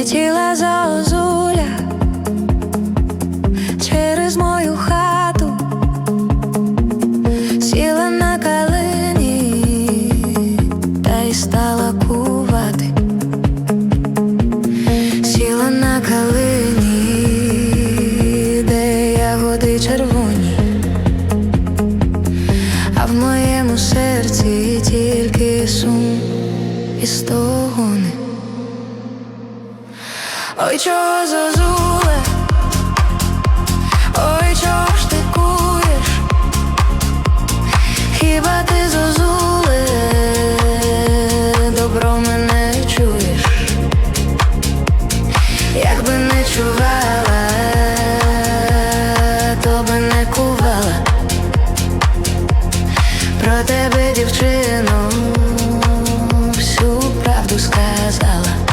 Летіла зозуля через мою хату, сіла на калині та й стала кувати. Сіла на калині, де ягоди червоні, а в моєму серці тільки сум і стогони. Ой, чого зозуле, ой, чого ж ти куєш? Хіба ти зозуле, добро мене чуєш? Якби не чувала, то би не кувала про тебе, дівчину, всю правду сказала.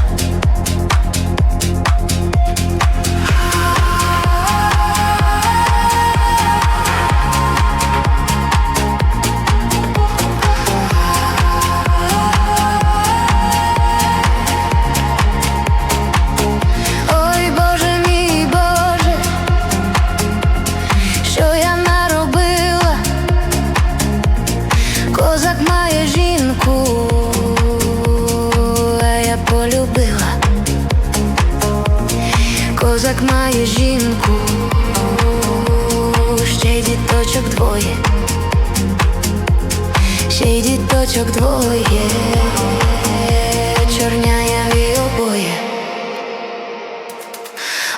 Козак має жінку, ще й діточок двоє, ще й діточок двоє, чорняяві обоє.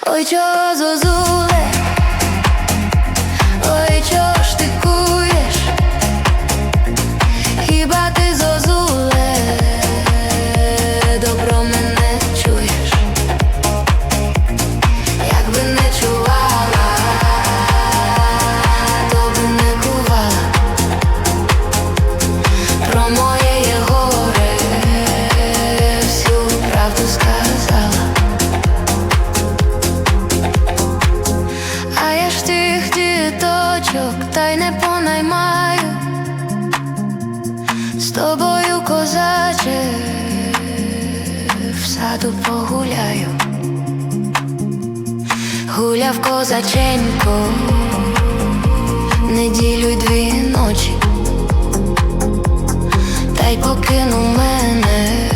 Ой, чого зозуле, козаче, в саду погуляю, гуляв козаченько, неділю й дві ночі, та й покинув мене,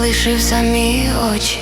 лишив самі очі.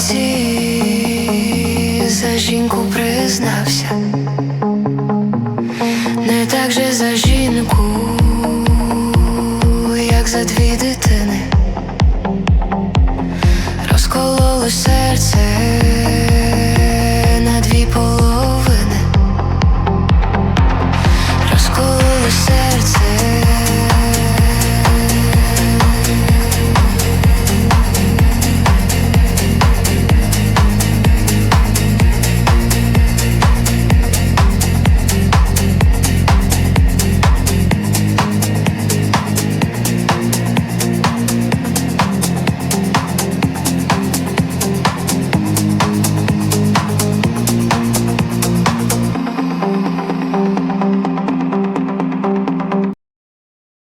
Сторонці, за жінку признався, не так же за жінку, як за дві